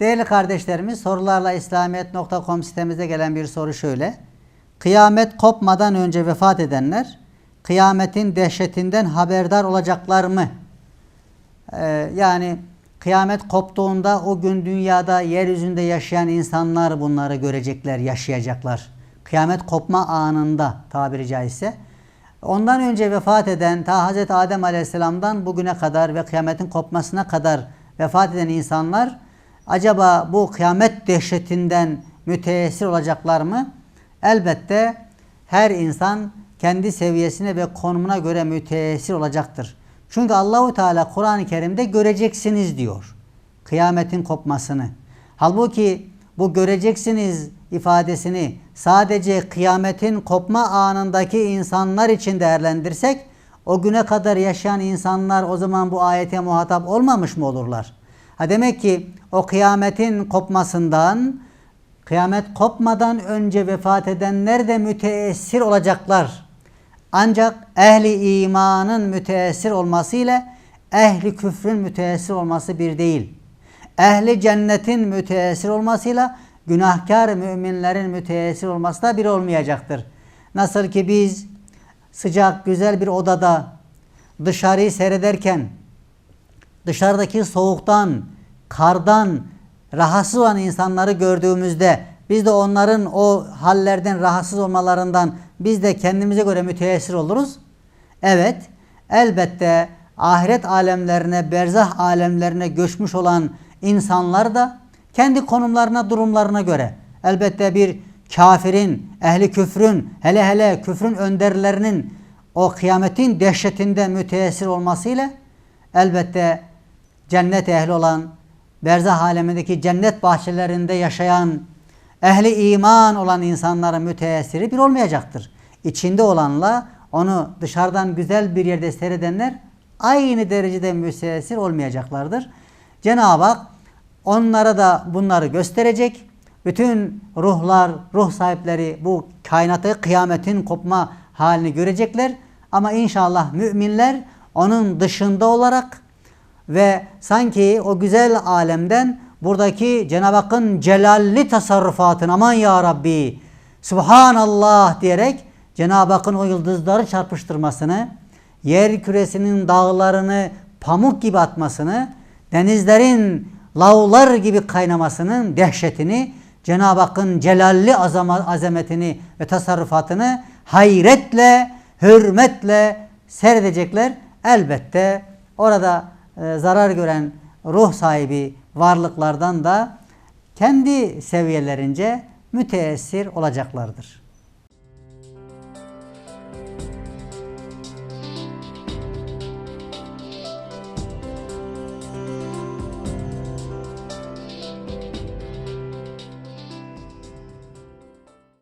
Değerli kardeşlerimiz sorularla İslamiyet.com sitemizde gelen bir soru şöyle. Kıyamet kopmadan önce vefat edenler kıyametin dehşetinden haberdar olacaklar mı? Ee, yani kıyamet koptuğunda o gün dünyada yeryüzünde yaşayan insanlar bunları görecekler, yaşayacaklar. Kıyamet kopma anında tabiri caizse. Ondan önce vefat eden ta Hz. Adem Aleyhisselam'dan bugüne kadar ve kıyametin kopmasına kadar vefat eden insanlar acaba bu kıyamet dehşetinden müteessir olacaklar mı? Elbette her insan kendi seviyesine ve konumuna göre müteessir olacaktır. Çünkü Allahu Teala Kur'an-ı Kerim'de göreceksiniz diyor. Kıyametin kopmasını. Halbuki bu göreceksiniz ifadesini sadece kıyametin kopma anındaki insanlar için değerlendirsek o güne kadar yaşayan insanlar o zaman bu ayete muhatap olmamış mı olurlar? Ha demek ki o kıyametin kopmasından kıyamet kopmadan önce vefat edenler de müteessir olacaklar. Ancak ehli imanın müteessir olması ile ehli küfrün müteessir olması bir değil. Ehli cennetin müteessir olmasıyla günahkar müminlerin müteessir olması da bir olmayacaktır. Nasıl ki biz sıcak güzel bir odada dışarıyı seyrederken dışarıdaki soğuktan, kardan rahatsız olan insanları gördüğümüzde biz de onların o hallerden rahatsız olmalarından biz de kendimize göre müteessir oluruz. Evet, elbette ahiret alemlerine, berzah alemlerine göçmüş olan insanlar da kendi konumlarına, durumlarına göre elbette bir kafirin, ehli küfrün, hele hele küfrün önderlerinin o kıyametin dehşetinden müteessir olmasıyla elbette cennet ehli olan, berzah alemindeki cennet bahçelerinde yaşayan, ehli iman olan insanların müteessiri bir olmayacaktır. İçinde olanla onu dışarıdan güzel bir yerde seyredenler aynı derecede müteessir olmayacaklardır. Cenab-ı Hak onlara da bunları gösterecek. Bütün ruhlar, ruh sahipleri bu kainatı kıyametin kopma halini görecekler. Ama inşallah müminler onun dışında olarak ve sanki o güzel alemden buradaki Cenab-ı Hakk'ın celalli tasarrufatını aman ya Rabbi Subhanallah diyerek Cenab-ı Hakk'ın o yıldızları çarpıştırmasını, yer küresinin dağlarını pamuk gibi atmasını, denizlerin lavlar gibi kaynamasının dehşetini, Cenab-ı Hakk'ın celalli azametini ve tasarrufatını hayretle, hürmetle seyredecekler. Elbette orada e, zarar gören ruh sahibi varlıklardan da kendi seviyelerince müteessir olacaklardır.